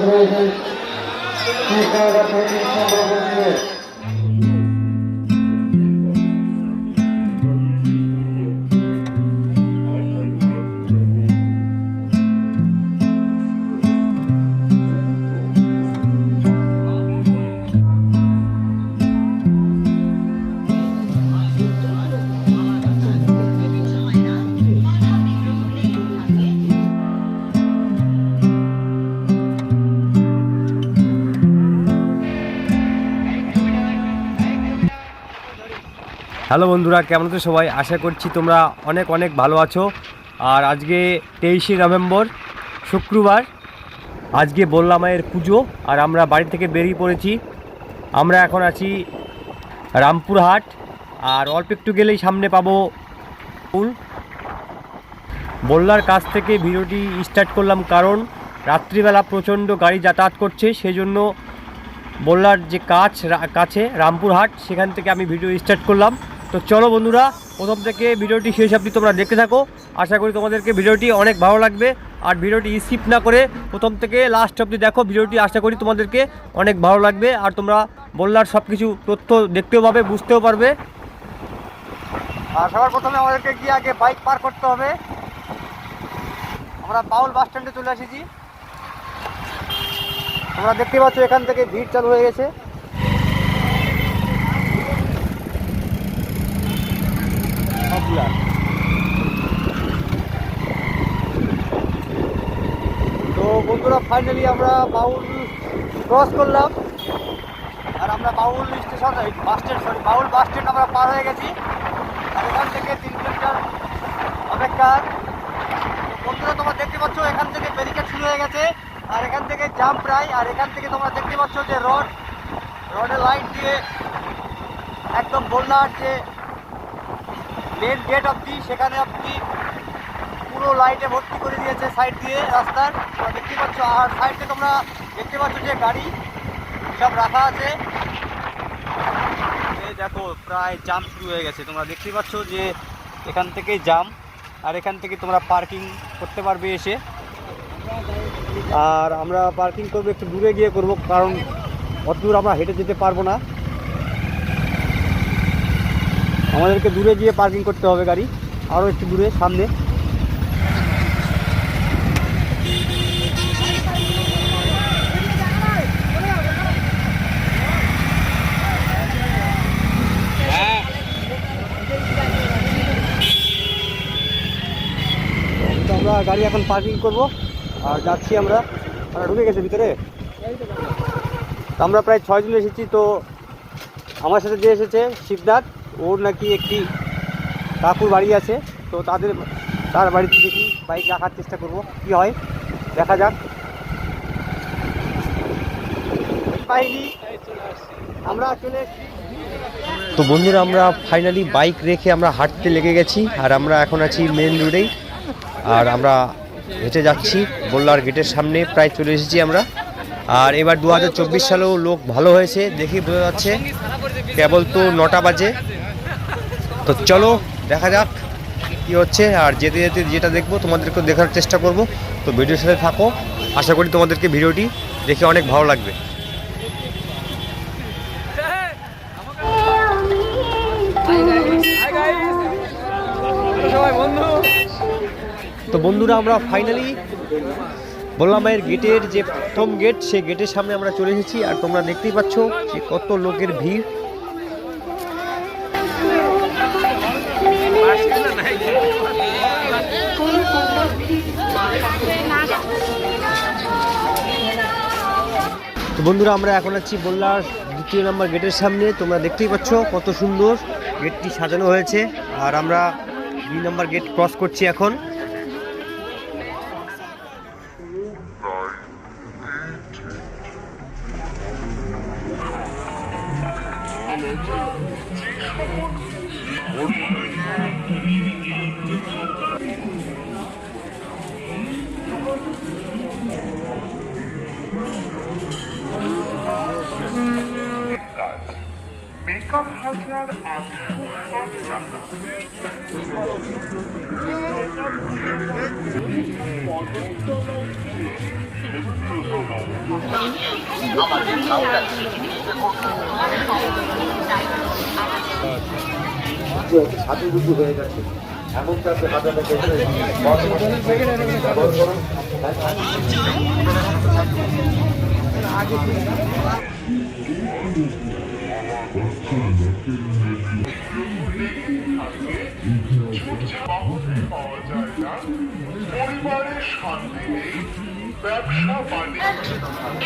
রয়েছে হ্যালো বন্ধুরা, কেমন আছো সবাই? আশা করছি তোমরা অনেক অনেক ভালো আছো। আর আজকে তেইশে নভেম্বর, শুক্রবার, আজকে বললাম মায়ের পুজো আর আমরা বাড়ি থেকে বেরিয়ে পড়েছি। আমরা এখন আছি রামপুরহাট আর অল্প একটু গেলেই সামনে পাবো পুল বল্লার কাছ থেকে ভিডিওটি স্টার্ট করলাম কারণ রাত্রিবেলা প্রচণ্ড গাড়ি যাতায়াত করছে, সেজন্য বললার যে কাছ, কাছে রামপুরহাট, সেখান থেকে আমি ভিডিও স্টার্ট করলাম। তো চলো বন্ধুরা, প্রথম থেকে ভিডিওটি শেষ অবধি তোমরা দেখতে থাকো। আশা করি তোমাদেরকে ভিডিওটি অনেক ভালো লাগবে। আর ভিডিওটি স্কিপ না করে প্রথম থেকে লাস্ট অবধি দেখো, ভিডিওটি আশা করি তোমাদেরকে অনেক ভালো লাগবে। আর তোমরা বললার সব কিছু তথ্য দেখতেও পাবে, বুঝতেও পারবে। আর সবার প্রথমে আমাদেরকে গিয়ে আগে বাইক পার করতে হবে। আমরা বাউল বাস স্ট্যান্ডে চলে এসেছি। তোমরা দেখতে পাচ্ছ এখান থেকে ভিড় চালু হয়ে গেছে। Popular. তো বন্ধুরা ফাইনালি আমরা বাউল ক্রস করলাম। আর আমরা বাউল স্টেশন বাস স্ট্যান্ড সরি বাউল বাস স্ট্যান্ড আমরা পার হয়ে গেছি। আর এখান থেকে তিন কিলোমিটার অপেক্ষা। বন্ধুরা, তোমরা দেখতে পাচ্ছ, এখান থেকে ব্যারিকেড শুরু হয়ে গেছে। আর এখান থেকে জাম প্রায়। আর এখান থেকে তোমরা দেখতে পাচ্ছ যে রড রডের লাইট দিয়ে একদম বললার যে মেন গেট অব্দি সেখানে অব্দি পুরো লাইটে ভর্তি করে দিয়েছে সাইড দিয়ে রাস্তার। দেখতে পাচ্ছ, আর সাইডে তোমরা দেখতে পাচ্ছ যে গাড়ি সব রাখা আছে। দেখো, প্রায় জাম শুরু হয়ে গেছে। তোমরা দেখতে পাচ্ছ যে এখান থেকে জাম আর এখান থেকে তোমরা পার্কিং করতে পারবে এসে। আর আমরা পার্কিং করব একটু দূরে গিয়ে করব, কারণ অত দূর আমরা হেঁটে যেতে পারব না। আমাদেরকে দূরে গিয়ে পার্কিং করতে হবে গাড়ি। আরও একটু দূরে, সামনে। আমরা গাড়ি এখন পার্কিং করব, আর যাচ্ছি আমরা। ঢুকে গেছে ভিতরে। আমরা প্রায় ছয় ছয়জন এসেছি, তো আমার সাথে যে এসেছে, শিবনাথ। ওর নাকি একটি কাকুর বাড়ি আছে, তো তাদের, তার বাড়িতে দেখি, বাইক রাখার চেষ্টা করব, কি হয়, দেখা যাক। আমরা চলে তো বন্ধুরা, আমরা ফাইনালি বাইক রেখে আমরা হাঁটতে লেগে গেছি, আর আমরা এখন আছি মেন রোডেই আর আমরা হেঁটে যাচ্ছি, বল্লার গেটের সামনে, প্রায় চলে এসেছি আমরা। আর এবার দু হাজার চব্বিশ সালেও লোক ভালো হয়েছে দেখে বোঝা যাচ্ছে, কেবল তো নটা বাজে। তো চলো, দেখা যাক কী হচ্ছে। আর যেতে যেতে যেটা দেখব তোমাদেরকে দেখার চেষ্টা করব। তো ভিডিওর সাথে থাকো। আশা করি তোমাদেরকে ভিডিওটি দেখে অনেক ভালো লাগবে। তো বন্ধুরা, আমরা ফাইনালি বললাম এর গেটের যে প্রথম গেট সেই গেটের সামনে আমরা চলে এসেছি। আর তোমরা দেখতেই পাচ্ছ যে কত লোকের ভিড়। তো বন্ধুরা, আমরা এখন আছি বললার দ্বিতীয় নম্বর গেটের সামনে। তোমরা দেখতেই পাচ্ছ কত সুন্দর গেটটি সাজানো হয়েছে। আর আমরা দুই নম্বর গেট ক্রস করছি এখন। মেকআপ হাজার টাকা পদতলা হাতে দুটো হয়ে গেছে এমন চাপে হাতে থেকে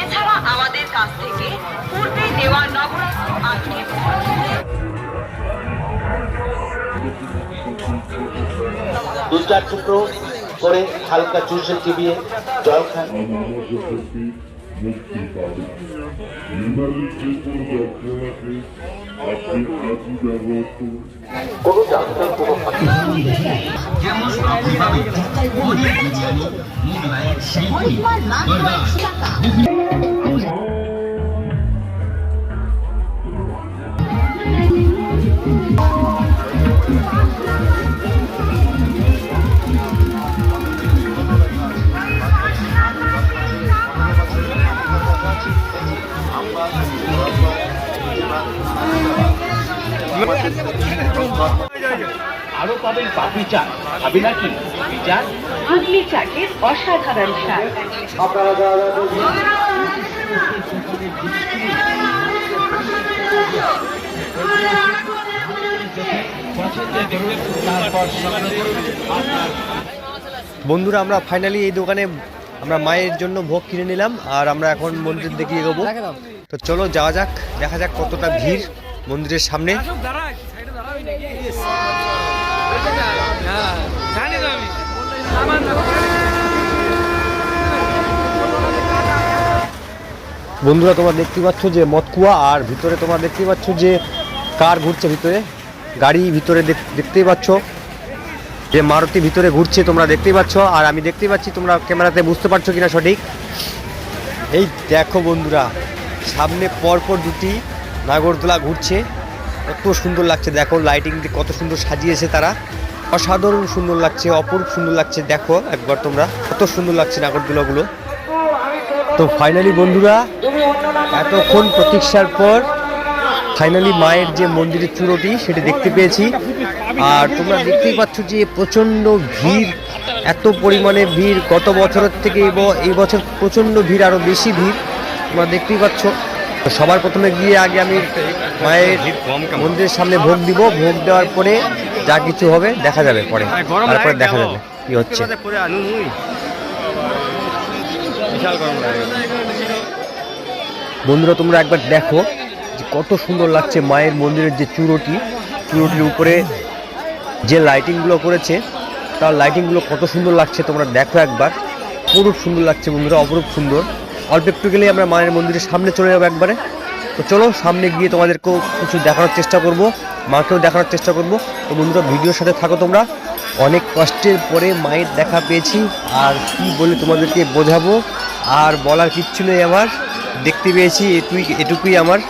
এছাড়া আমাদের কাছ থেকে পূর্বে দেওয়া আজকে দু চার টুকরো করে হালকা চুষে চিবিয়ে জল খান। মুক্তি পাবে নির্মাণের যে কোনো যন্ত্রণাকে আপনি আজই ব্যবহার করুন কোনো ডাক্তার কোনো আরও পাবেন পাপড়ি চাট। খাবি নাকি? বিচার ইডলি চাটের অসাধারণ স্বাদ। আপনারা যারা যারা বন্ধুরা আমরা ফাইনালি এই দোকানে আমরা মায়ের জন্য ভোগ কিনে নিলাম আর আমরা এখন মন্দির দিকে এগোবো। তো চলো যাওয়া যাক দেখা যাক কতটা ভিড়। মন্দিরের সামনে। বন্ধুরা, তোমরা দেখতে পাচ্ছ যে মতকুয়া, আর ভিতরে তোমরা দেখতে পাচ্ছ যে কার ঘুরছে ভিতরে? গাড়ি ভিতরে দেখ- দেখতেই পাচ্ছ। যে মারুতি ভিতরে ঘুরছে, তোমরা দেখতেই পাচ্ছ। আর আমি দেখতেই পাচ্ছি, তোমরা ক্যামেরাতে বুঝতে পারছ কিনা সঠিক। এই দেখো বন্ধুরা, সামনে পরপর দুটি নাগরদোলা ঘুরছে। কত সুন্দর লাগছে, দেখো লাইটিং দিয়ে কত সুন্দর সাজিয়েছে তারা। অসাধারণ সুন্দর লাগছে, অপরূপ সুন্দর লাগছে, দেখো একবার তোমরা। কত সুন্দর লাগছে নাগরদোলাগুলো। তো ফাইনালি বন্ধুরা, এতক্ষণ প্রতীক্ষার পর ফাইনালি মায়ের যে মন্দিরের চূড়োটি, সেটি দেখতে পেয়েছি। আর তোমরা দেখতেই পাচ্ছ যে প্রচণ্ড ভিড়, এত পরিমাণে ভিড়। গত বছরের থেকে এই বছর প্রচণ্ড ভিড় আরও বেশি ভিড়। তোমরা দেখতেই পাচ্ছ। সবার প্রথমে গিয়ে আগে আমি মায়ের মন্দিরের সামনে ভোগ দিব। ভোগ দেওয়ার পরে যা কিছু হবে দেখা যাবে পরে। তারপরে দেখা যাবে কি হচ্ছে। বন্ধুরা তোমরা একবার দেখো যে কত সুন্দর লাগছে মায়ের মন্দিরের যে চূড়োটি চূড়োটির উপরে যে লাইটিংগুলো করেছে তার লাইটিংগুলো কত সুন্দর লাগছে তোমরা দেখো একবার। অপরূপ সুন্দর লাগছে বন্ধুরা অপরূপ সুন্দর। অল্প একটু গেলেই আমরা মায়ের মন্দিরের সামনে চলে যাব একবারে। তো চলো, সামনে গিয়ে তোমাদেরকেও কিছু দেখানোর চেষ্টা করব, মাকেও দেখানোর চেষ্টা করব। তো বন্ধুরা, ভিডিওর সাথে থাকো তোমরা। অনেক কষ্টের পরে মায়ের দেখা পেয়েছি, আর কি বলে তোমাদেরকে বোঝাবো, আর বলার কিচ্ছু নেই আমার। দেখতে পেয়েছি, এটুই, এটুকুই আমার।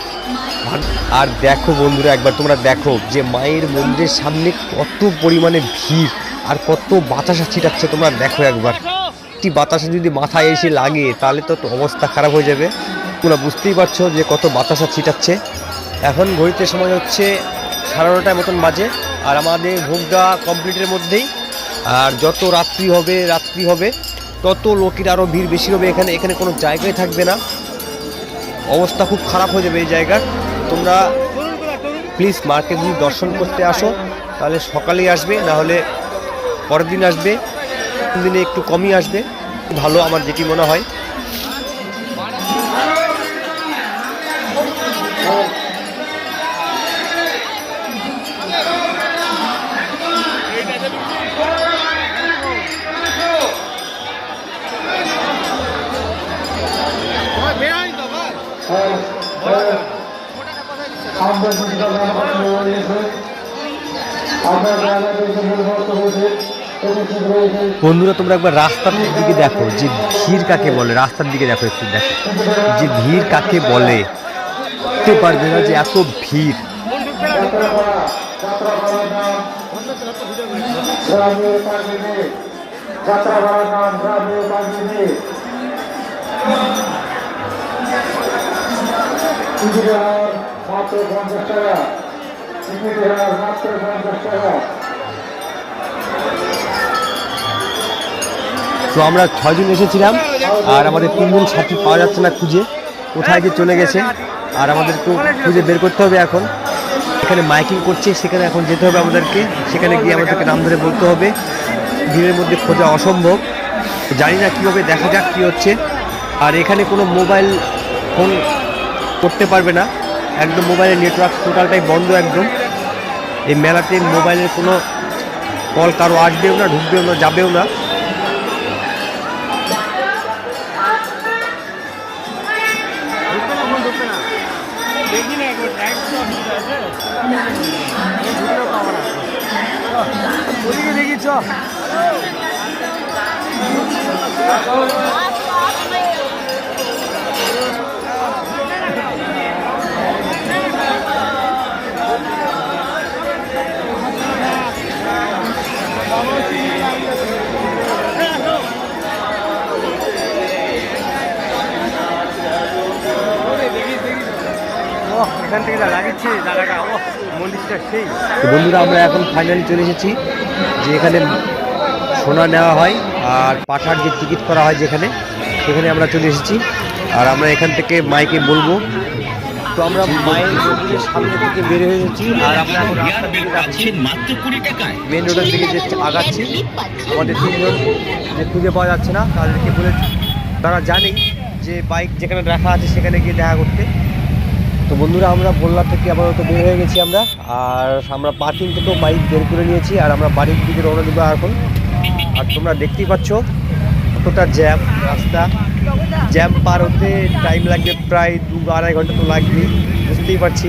আর দেখো বন্ধুরা, একবার তোমরা দেখো যে মায়ের মন্দিরের সামনে কত পরিমাণে ভিড়, আর কত বাতাসা ছিটাচ্ছে তোমরা দেখো একবার। একটি বাতাসা যদি মাথায় এসে লাগে, তাহলে তো অবস্থা খারাপ হয়ে যাবে। তোমরা বুঝতেই পারছ যে কত বাতাসা ছিটাচ্ছে। এখন ঘড়িতে সময় হচ্ছে সাড়ে নটার মতন বাজে, আর আমাদের ভোগ দেওয়া কমপ্লিটের মধ্যেই। আর যত রাত্রি হবে রাত্রি হবে, তত লোকের আরও ভিড় বেশি হবে। এখানে এখানে কোনো জায়গায় থাকবে না। অবস্থা খুব খারাপ হয়ে যাবে এই জায়গার। তোমরা প্লিজ মাকে যদি দর্শন করতে আসো, তাহলে সকালেই আসবে, না হলে পরের দিন আসবে। দিনে একটু কমই আসবে। ভালো আমার যেটি মনে হয়। বন্ধুরা, তোমরা একবার রাস্তার দিকে দেখো যে ভিড় কাকে বলে? রাস্তার দিকে দেখো একটু দেখো। যে ভিড় কাকে বলে? বুঝতে পারবে না যে এত ভিড়। পঞ্চাশ টাকা মাত্র পঞ্চাশ টাকা। তো আমরা ছয়জন এসেছিলাম, আর আমাদের তিনজন সাথী পাওয়া যাচ্ছে না খুঁজে, কোথায় যে চলে গেছে, আর আমাদের একটু খুঁজে বের করতে হবে এখন। এখানে মাইকিং করছে, সেখানে এখন যেতে হবে আমাদেরকে, সেখানে গিয়ে আমাদেরকে নাম ধরে বলতে হবে। ভিড়ের মধ্যে খোঁজা অসম্ভব। জানি না কীভাবে দেখা যাক কী হচ্ছে। আর এখানে কোনো মোবাইল ফোন করতে পারবে না। একদম মোবাইলের নেটওয়ার্ক টোটালটাই বন্ধ একদম। এই মেলাতে মোবাইলের কোনো কল কারও আসবেও না, ঢুকবেও না, যাবেও না। তো বন্ধুরা আমরা এখন ফাইনালি চলে এসেছি। যে এখানে সোনা নেওয়া হয় আর পাঠার যে টিকিট করা হয় যেখানে সেখানে আমরা চলে এসেছি। আর আমরা এখান থেকে মাইকে বলব। তো আমরা মায়ের মন্দিরের সামনে থেকে বের হয়ে এসেছি আর আমরা এখন যাচ্ছি। মেন রোডের দিকে যে আগাচ্ছি আমাদের তিনজন যে খুঁজে পাওয়া যাচ্ছে না তাদেরকে বলে তারা জানে যে বাইক যেখানে রাখা আছে সেখানে গিয়ে দেখা করতে। তো বন্ধুরা, আমরা বললা থেকে আপাতত বের হয়ে গেছি আমরা। আর আমরা পার্কিং থেকেও বাইক বের করে নিয়েছি, আর আমরা বাড়ির দিকে রওনা দেবো এখন। আর তোমরা দেখতেই পাচ্ছ, কতটা জ্যাম রাস্তা। জ্যাম পার হতে টাইম লাগবে প্রায় দু আড়াই ঘণ্টা তো লাগবেই বুঝতেই পারছি।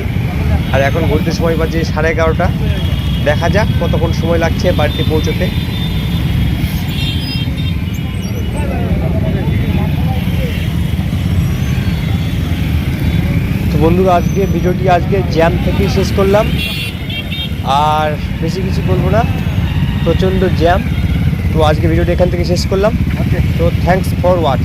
আর এখন ঘুরতে সময় বাজে সাড়ে এগারোটা। দেখা যাক কতক্ষণ সময় লাগছে বাড়িতে পৌঁছতে। তো বন্ধুরা আজকে ভিডিওটি আজকে জ্যাম থেকেই শেষ করলাম। আর বেশি কিছু বলব না প্রচণ্ড জ্যাম। তো আজকে ভিডিওটি এখান থেকে শেষ করলাম। তো থ্যাংকস ফর ওয়াচ